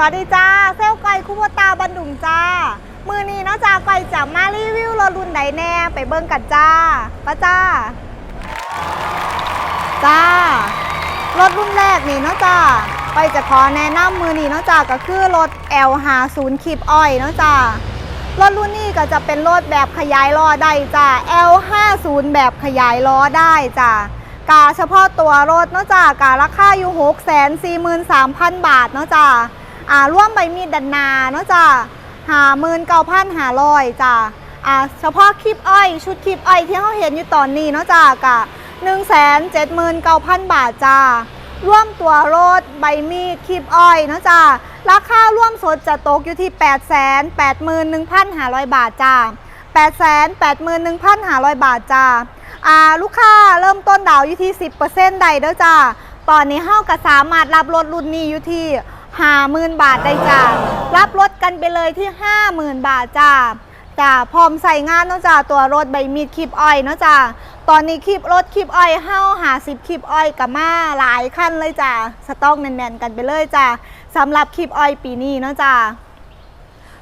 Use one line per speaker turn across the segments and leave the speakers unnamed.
วัสดีจ้าเซลไก่คุปตาบันดุงจ้า มือนี้เนาะจ้าไก่จะมารีวิวรถรุ่นใดแน่ไปเบิ่งกันจ้าป้าจ้า จ้ารถรุ่นแรกนี่เนาะจ้าไปจะขอแนะนำมือนี้เนาะจ้าก็คือรถ L50 คลิปอ้อยเนาะจ้ารถรุ่นนี้ก็จะเป็นรถแบบขยายล้อได้จ้า L50 แบบขยายล้อได้จ้ากาเฉพาะตัวรถเนาะจ้าการาคาอยู่6 4 3 0 0 0 บาทเนาะจ้า อ่าร่วมใบมีดดันนาเนาะจ้าหาหมื่นเก้าพันหาร้อยจ้าอ่าเฉพาะคลิปอ้อยชุดคลิปอ้อยที่เขาเห็นอยู่ตอนนี้เนาะจ้ากะ179,000บาทจ้าร่วมตัวรถใบมีดคลิปอ้อยเนาะจ้าราคาร่วมสดจะตกอยู่ที่881,500บาทจ้า881,500บาทจ้าอ่าลูกค้าเริ่มต้นดาวอยู่ที่10%ใดเด้อจ้าตอนนี้เฮาก็สามารถรับรถรุ่นนี้อยู่ที่ 50,000บาทได้จ้ารับรถกันไปเลยที่50,000บาทจ้าจ้าพร้อมใส่งานเนาะจ้าตัวรถใบมีดคลิปอ้อยเนาะจ้าตอนนี้คลิปรถคลิปอ้อยเฮาหาสิบคลิปอ้อยกับมาหลายขั้นเลยจ้าสต็อกแน่นๆกันไปเลยจ้าสำหรับคลิปอ้อยปีนี้เนาะจ้า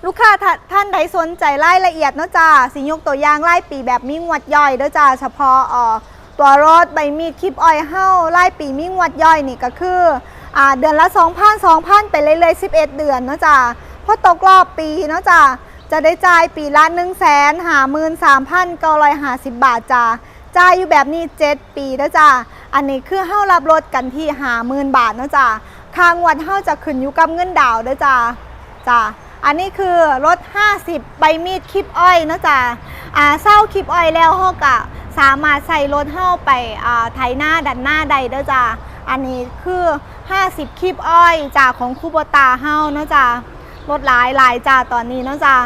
ลูกค้าท่านใดสนใจรายละเอียดเนาะจ้าสิยกตัวอย่างรายปีแบบมีงวดย่อยเด้อจ้าเฉพาะตัวรถใบมีดคลิปอ้อยเฮารายปีมีงวดย่อยนี่ก็คือ เดือนละ2,000 2,000ไปเรื่อยๆ11เดือนเนาะจ้าพอตกรอบปีเนาะจ้าจะได้จ่ายปีละ1 5 3 9 5 0บาทจ้าจ่ายอยู่แบบนี้7ปีนะจ้าอันนี้คือเฮารับรถกันที่หาหมื่นบาทนะจ้าค่างวดเฮาจะขึ้นอยู่กับเงินดาวน์เด้อจ้าจ้าอันนี้คือรถ 50 ใบมีดคลิปอ้อยนะจ้าอ่าเศร้าคลิปอ้อยแล้วเฮาก็สามารถใส่รถเฮาไปอ่าไถหน้าดันหน้าใดเด้อจ้า อันนี้คือ 50คลิปอ้อยจากของคูโบตาเฮาเนาะจ้าลดหลายหลายจ้าตอนนี้เนาะจ้า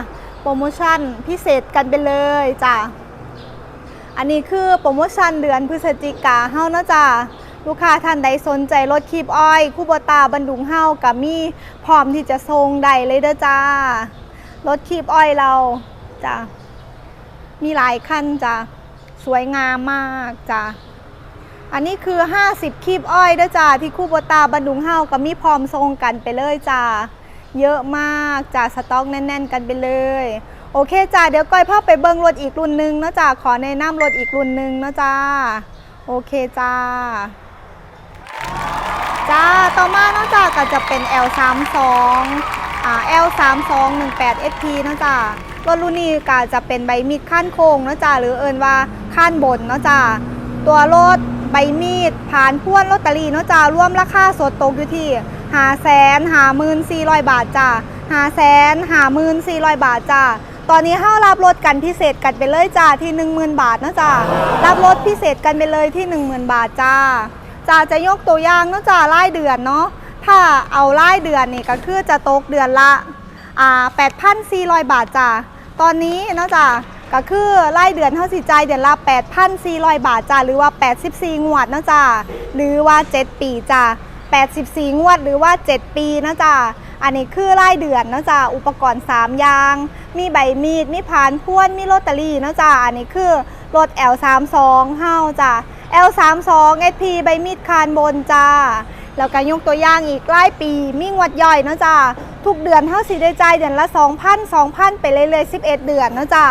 โปรโมชั่นพิเศษกันไปเลยจ้าอันนี้คือโปรโมชั่นเดือนพฤศจิกาเฮาเนาะจ้าลูกค้าท่านใดสนใจรถคีบอ้อยคู่บตาบันดุงเฮากับมีพร้อมที่จะทรงใดเลยเด้อจ้ารถคีบอ้อยเราจ้ามีหลายคันจ้าสวยงามมากจ้า อันนี้คือ 50 คีบอ้อยด้อจ้าที่คู่บตาบันดุงเฮากับมีพร้อมทรงกันไปเลยจ้าเยอะมากจ้าสต็อกแน่น ๆ กันไปเลย โอเคจ้าเดี๋ยวก้อยพ่อไปเบิ้งรถอีกรุ่นหนึงเนาะจ้าขอแนะนำรถอีกรุ่นหนึงเนาะจ้าโอเคจ้าจ้าต่อมาเนาะจ้าก็จะเป็น L32 อ่า L32 18 SP เนาะจ้ารถรุ่นนี้ก็จะเป็นใบมีดขั้นโค้งเนาะจ้าหรือเอินว่าขั้นบนเนาะจ้าตัวรถ ใบมีดผ่านพ่วนลอตเตอรี่เนาะจ้าร่วมราคาสดตกอยู่ที่หาแสนหาหมื่นสี่ร้อยบาทจ้าหาแสนหาหมื่นสี่ร้อยบาทจ้าตอนนี้เฮารับรถกันพิเศษกันไปเลยจ้าที่หนึ่งหมื่นบาทนะจ้ารับรถพิเศษกันไปเลยที่หนึ่งหมื่นบาทจ้าจ้าจะยกตัวอย่างเนาะจ้ารายเดือนเนาะถ้าเอารายเดือนนี่ก็คือจะตกเดือนละอ่าแปดพันสี่ร้อยบาทจ้าตอนนี้เนาะจ้า ก็คือรายเดือนเท่าสิจ่ายเดือนละ 8,400 บาทจ้าหรือว่า 84 งวดนะจ้าหรือว่า 7 ปีจ้า84 งวดหรือว่า 7 ปีนะจ๊ะอันนี้คือรายเดือนนะจ๊ะอุปกรณ์ 3 อย่าง มีใบมีด มีพานพ่วนมีลอตเตอรี่นะจ๊ะอันนี้คือรถ L32 เฮาจ้ะ L32 SP ใบมีดคานบนจ้าแล้วก็ยกตัวอย่างอีกรายปี มีงวดย่อยนะจ๊ะทุกเดือนเฮาสิได้จ่ายเดือนละ 2,000 2,000 ไปเรื่อยๆ 11 เดือนนะจ๊ะ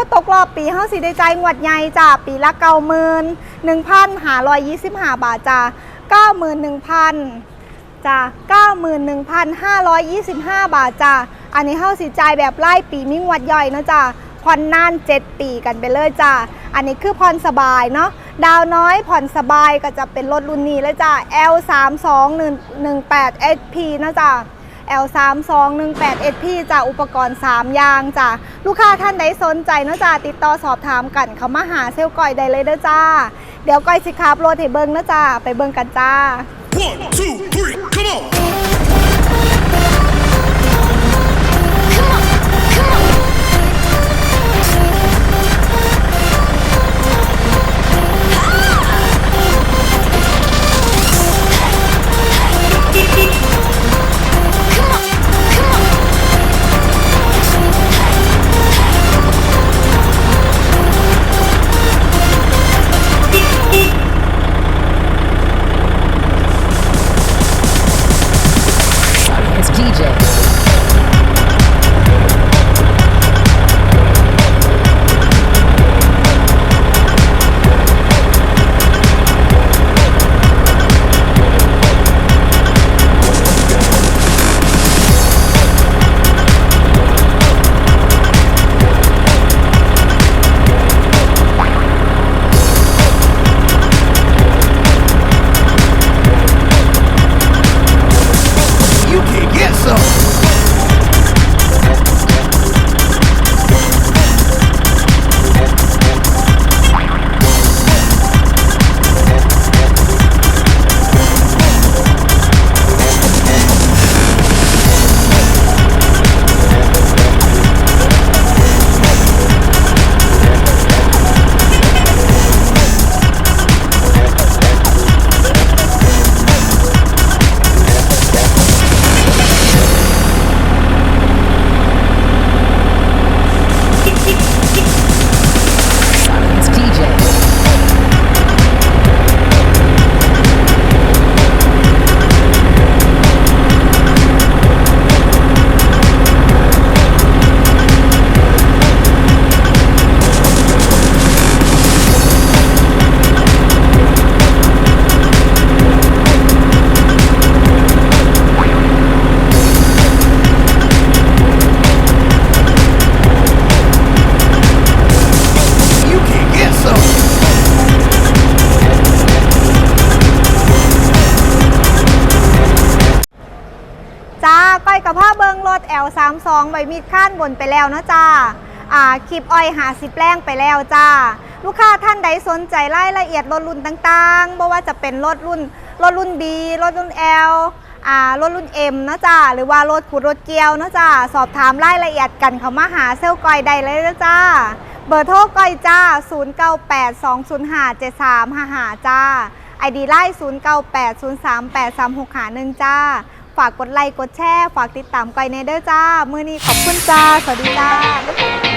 พอตกรอบปีเฮาสิได้จ่ายงวดใหญ่จ้าปีละเก้าหมื่นหนึ่งพันห้าร้อยยี่สิบห้าบาทจ้าเก้าหมื่นหนึ่งพันจ้าเก้าหมื่นหนึ่งพันห้าร้อยยี่สิบห้าบาทจ้าอันนี้เฮาสิจ่ายแบบไล่ปีมีงวัดย่อยเนาะจ้าผ่อนนานเจ็ดปีกันไปเลยจ้าอันนี้คือผ่อนสบายเนาะดาวน้อยผ่อนสบายก็จะเป็นรถรุ่นนี้เลยจ้า L 3 2 1 1 8 SP นะจ้า L 3 2 1 8 SP จ้ะอุปกรณ์ 3 อย่างจ้ะลูกค้าท่านใดสนใจเนาะจ้ะติดต่อสอบถามกันเขามาหาเซลลก้อยได้เลยเด้อจ้า เดี๋ยวก้อยสิครับรถให้เบิ่งเนาะจ้าไปเบิ่งกันจ้า
One, two, three,
ยกับผ้าเบิงรถ L32 ใบมีดข้านบนไปแล้วเนาะจ้าอ่าคลิปอ้อยหาสิบแปลงไปแล้วจ้า ลูกค้าท่านใดสนใจรายละเอียดรถรุ่นต่างๆบ่ว่าจะเป็นรถรุ่นรถรุ่น B รถรุ่น L อ่ารถรุ่น M เนาะจ้าหรือว่ารถขุดรถเกียวเนาะจ้าสอบถามรายละเอียดกันเขามาหาเซลก้อยได้เลยนะจ้าเบอร์โทรก้อยจ้า 0982057355จ้าไอดีไลน์0980383651จ้า ฝากกดไลค์กดแชร์ ฝากติดตามก้อยในเด้อจ้า มือนี้ขอบคุณจ้า สวัสดีจ้า